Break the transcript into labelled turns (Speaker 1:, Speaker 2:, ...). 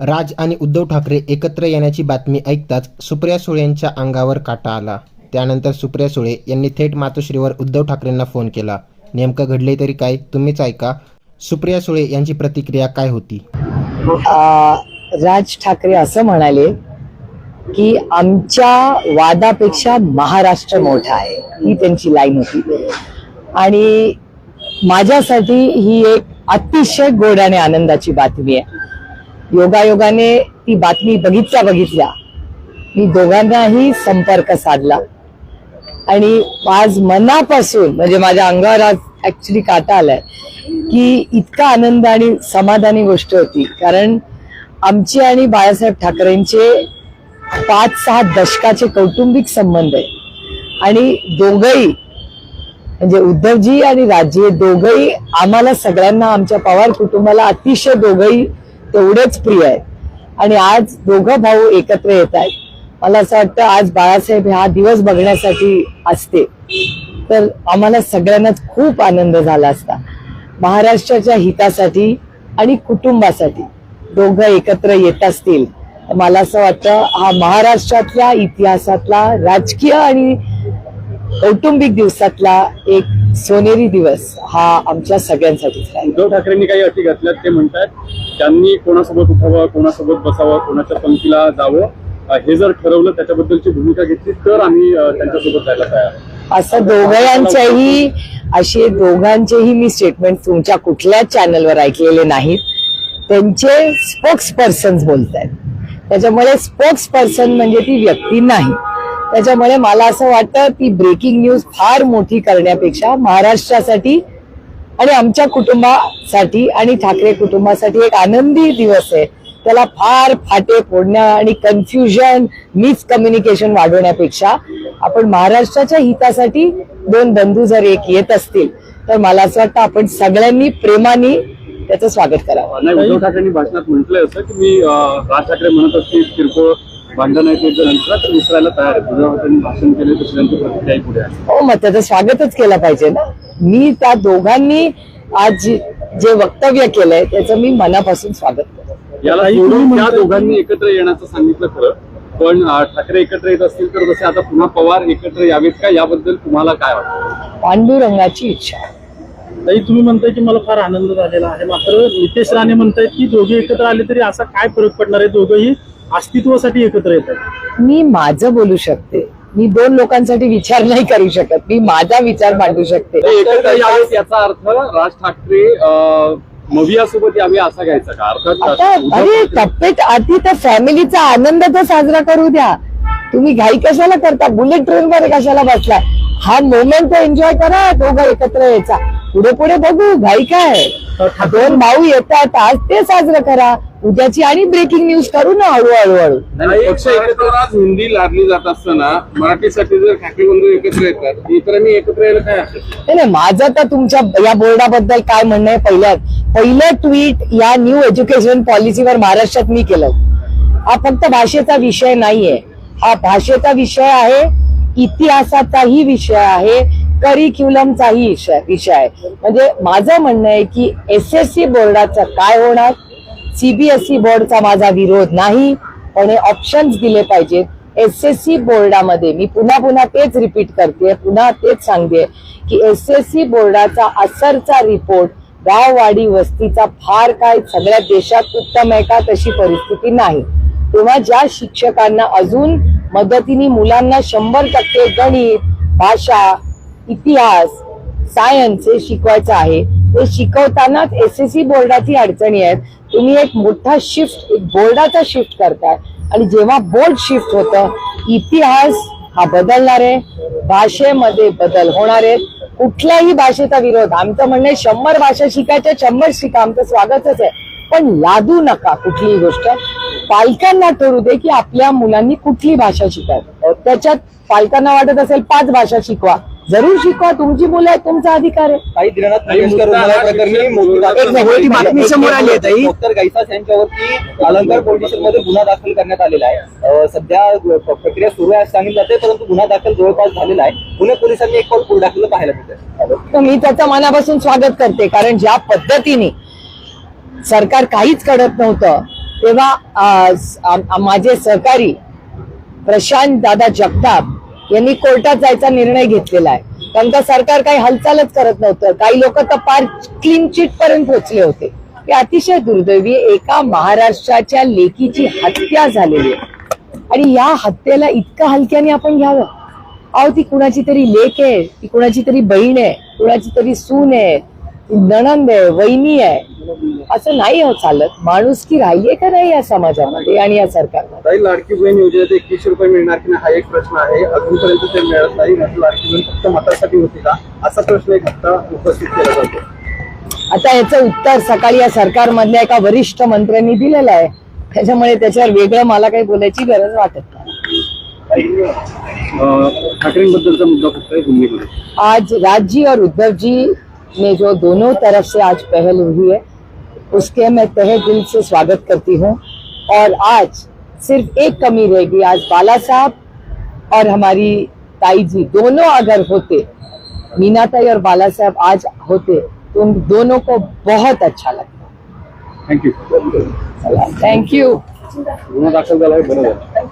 Speaker 1: राज आणि उद्धव ठाकरे एकत्र येण्याची बातमी ऐकताच सुप्रिया सुळे यांच्या अंगावर काटा आला. त्यानंतर सुप्रिया सुळे यांनी थेट मातोश्रीवर उद्धव ठाकरेंना फोन केला. नेमकं घडले तरी काय तुम्हीच ऐका. सुप्रिया सुळे यांची प्रतिक्रिया काय होती?
Speaker 2: आ, राज ठाकरे असं म्हणाले की आमच्या वादापेक्षा महाराष्ट्र मोठा आहे ही त्यांची लाईन होती. आणि माझ्यासाठी ही एक अतिशय गोड आणि आनंदाची बातमी आहे. योगायोगाने ती बातमी बघितल्या बघितल्या. मी दोघांनाही संपर्क साधला. आणि आज मनापासून म्हणजे माझ्या अंगावर आज ऍक्च्युली काटा आलाय की इतका आनंद आणि समाधानी गोष्ट होती. कारण आमची आणि बाळासाहेब ठाकरेंचे पाच सहा दशकाचे कौटुंबिक संबंध आहे. आणि दोघही म्हणजे उद्धवजी आणि राजे दोघही आम्हाला सगळ्यांना आमच्या पवार कुटुंबाला अतिशय दोघही तेवढेच प्रिय आहेत. आणि आज दोघं भाऊ एकत्र येत आहेत. मला असं वाटतं आज बाळासाहेब हा दिवस बघण्यासाठी असते. तर आम्हाला सगळ्यांनाच खूप आनंद झाला असता. महाराष्ट्राच्या हितासाठी आणि कुटुंबासाठी दोघं एकत्र येत असतील. तर मला असं वाटतं हा महाराष्ट्रातल्या इतिहासातला राजकीय आणि कौटुंबिक दिवसातला एक सोनेरी दिवस हा आमच्या सगळ्यांसाठीच राहील.
Speaker 3: उद्धव ठाकरेंनी काही अटी घातल्यात ते म्हणतात. त्यांनी कोणासोबत उठावं कोणासोबत बसावं कोणाच्या पंक्तीला जावं हे जर ठरवलं त्याच्याबद्दलची भूमिका घेतली तर आम्ही त्यांच्यासोबत जायला तयार
Speaker 2: असं दोघांच्याही असे दोघांचेही मी स्टेटमेंट तुमच्या कुठल्याच चॅनलवर ऐकलेले नाहीत. त्यांचे स्पोक्स पर्सन बोलत आहेत. त्याच्यामुळे स्पोक्स पर्सन म्हणजे ती व्यक्ती नाही. त्याच्यामुळे मला असं वाटतं ती ब्रेकिंग न्यूज फार मोठी करण्यापेक्षा महाराष्ट्रासाठी आणि आमच्या कुटुंबासाठी आणि ठाकरे कुटुंबासाठी एक आनंदी दिवस आहे. त्याला फार फाटे फोडण्या आणि कन्फ्युजन मिसकम्युनिकेशन वाढवण्यापेक्षा आपण महाराष्ट्राच्या हितासाठी दोन बंधू जर एक येत असतील तर मला असं वाटतं आपण सगळ्यांनी प्रेमाने त्याचं स्वागत करावं.
Speaker 3: नाही उद्धव ठाकरेंनी भाषणात म्हटलंय असं की मी राज ठाकरे म्हणत असतील किरकोळ भांडण आहे ते तर विसरायला तयार आहे उद्धव ठाकरेंनी भाषण केले तशी त्यांची प्रतिक्रियाही पुढे आहे
Speaker 2: हो मग त्याचं स्वागतच केलं पाहिजे ना. मी त्या दोघांनी आज जे- वक्तव्य केलंय त्याचं मी मनापासून स्वागत करतो.
Speaker 3: याला त्या दोघांनी एकत्र येण्याचं सांगितलं खरं पण ठाकरे एकत्र येत असतील तर जसे आता पुन्हा पवार एकत्र यावेत का? याबद्दल तुम्हाला काय वाटतं?
Speaker 2: पांडुरंगाची इच्छा
Speaker 4: ताई तुम्ही म्हणताय की मला फार आनंद झालेला आहे. मात्र नितेश राणे म्हणतायत की दोघे एकत्र आले तरी असा काय फरक पडणार आहे? दोघंही अस्तित्वासाठी एकत्र येत आहेत
Speaker 2: मी माझं बोलू शकते. मी दोन लोकांसाठी विचार नाही करू शकत. मी माझा विचार मांडू शकते.
Speaker 3: याचा अर्थ राज ठाकरे मवियासोबत असा घ्यायचा का? अर्थात
Speaker 2: अरे टप्पेट आधी तर फॅमिलीचा आनंद तर साजरा करू द्या. तुम्ही घाई कशाला करता? बुलेट ट्रेन मध्ये कशाला बसला? हा मोमेंट एन्जॉय करा दोघं एकत्र यायचा. पुढे पुढे बघू घाई काय? दोन भाऊ येतात आज ते साजरं करा. उद्याची आणि ब्रेकिंग न्यूज करू ना हळूहळू हळू
Speaker 5: आज हिंदी लादली जात असताना मराठीसाठी जर ठाकरे बंधू एकत्र येतात इतरांनी एकत्र यायला काय. नाही
Speaker 2: नाही, माझं तर तुमच्या या बोर्डाबद्दल काय म्हणणं आहे पहिल्यात पहिलं ट्विट या न्यू एज्युकेशन पॉलिसीवर महाराष्ट्रात मी केलं. हा फक्त भाषेचा विषय नाहीये. हा भाषेचा विषय आहे इतिहासाचाही विषय आहे करिक्युलमचाही विषय विषय आहे. म्हणजे माझं म्हणणं आहे की एस एस सी बोर्डाचं काय होणार? सीबीएसई बोर्डचा माझा विरोध नाही पण हे ऑप्शन्स दिले पाहिजेत. एस एस सी बोर्डामध्ये मी पुन्हा पुन्हा तेच रिपीट करते पुन्हा तेच सांगते की एस एस सी बोर्डाचा असरचा रिपोर्ट गाववाडी वस्तीचा फार काय सगळ्या देशात उत्तम आहे का तशी परिस्थिती नाही. तेव्हा ज्या शिक्षकांना अजून मदतीने मुलांना शंभर टक्के गणित भाषा इतिहास सायन्स हे शिकवायचं आहे. ते शिकवतानाच एस एस सी बोर्डाची अडचणी आहेत. तुम्ही एक मोठा शिफ्ट एक बोर्डाचा शिफ्ट करताय. आणि जेव्हा बोर्ड शिफ्ट होतं इतिहास हा बदलणार आहे. भाषेमध्ये बदल होणार आहेत. कुठल्याही भाषेचा विरोध आमचं म्हणणं शंभर भाषा शिकायच्या शंभर शिका आमचं स्वागतच आहे. पण लादू नका कुठलीही गोष्ट. पालकांना ठरू दे की आपल्या मुलांनी कुठली भाषा शिकाय त्याच्यात पालकांना वाटत असेल पाच भाषा शिकवा. जरूर शिकवा तुमची मुलं आहेत तुमचा अधिकार आहे.
Speaker 6: काही दिनानाथ मंगेशकर रुग्णालय प्रकरणी मोठी दाखल
Speaker 2: बातमी समोर आली आहे ताई.
Speaker 6: डॉक्टर गैसास यांच्यावरती अलंकार पोलीस स्टेशनमध्ये गुन्हा दाखल करण्यात आलेला आहे. अं, सध्या प- प्रक्रिया सुरू आहे असं सांगितलं जाते परंतु गुन्हा दाखल जवळपास झालेला आहे. पुणे पोलिसांनी एक पाऊल पुढे टाकलेलं पाहायला मिळतं
Speaker 2: तर मी त्याचं मनापासून स्वागत करते कारण ज्या पद्धतीने सरकार काहीच करत नव्हतं तेव्हा स- माझे सहकारी प्रशांत दादा जगताप यांनी कोर्टात जायचा निर्णय घेतलेला आहे. कारण का सरकार काही हालचालच करत नव्हतं. काही लोक तर पार क्लीन चिट पर्यंत पोहोचले होते. हे अतिशय दुर्दैवी एका महाराष्ट्राच्या लेकीची हत्या झालेली आहे. आणि या हत्येला इतका हलक्याने आपण घ्यावं. अहो ती कुणाची तरी लेक आहे ती कुणाची तरी बहीण आहे कुणाची तरी सून आहे नणंद आहे वहिनी आहे. असं नाही हो चालत. माणूस की राहिलीये का नाही या समाजामध्ये आणि या सरकारमध्ये?
Speaker 6: काही लाडकी बहीण योजनेत एकवीसशे रुपये मिळणार की नाही हा एक प्रश्न आहे. अजूनपर्यंत ते मिळत नाही. म्हणजे लाडकी बहीण फक्त मतासाठी होती का? असा प्रश्न एक आता उपस्थित केला जातो.
Speaker 2: आता याचं उत्तर सकाळी या सरकारमधल्या एका वरिष्ठ मंत्र्यांनी दिलेलं आहे. त्याच्यामुळे त्याच्यावर वेगळं मला काही बोलायची गरज वाटत नाही.
Speaker 3: ठाकरेंबद्दलचा मुद्दा फक्त
Speaker 2: आज राज जी और उद्धव जी ने जो दोनों तरफ़ से आज पहल हुई है उसके मैं तहे दिल से स्वागत करती हूँ। और आज सिर्फ़ एक कमी रहेगी आज बाला साहब और हमारी ताई जी दोनों अगर होते मीना ताई और बाला साहब आज होते तो उन दोनों को बहुत अच्छा लगता। थैंक यू
Speaker 3: थैंक बरोबर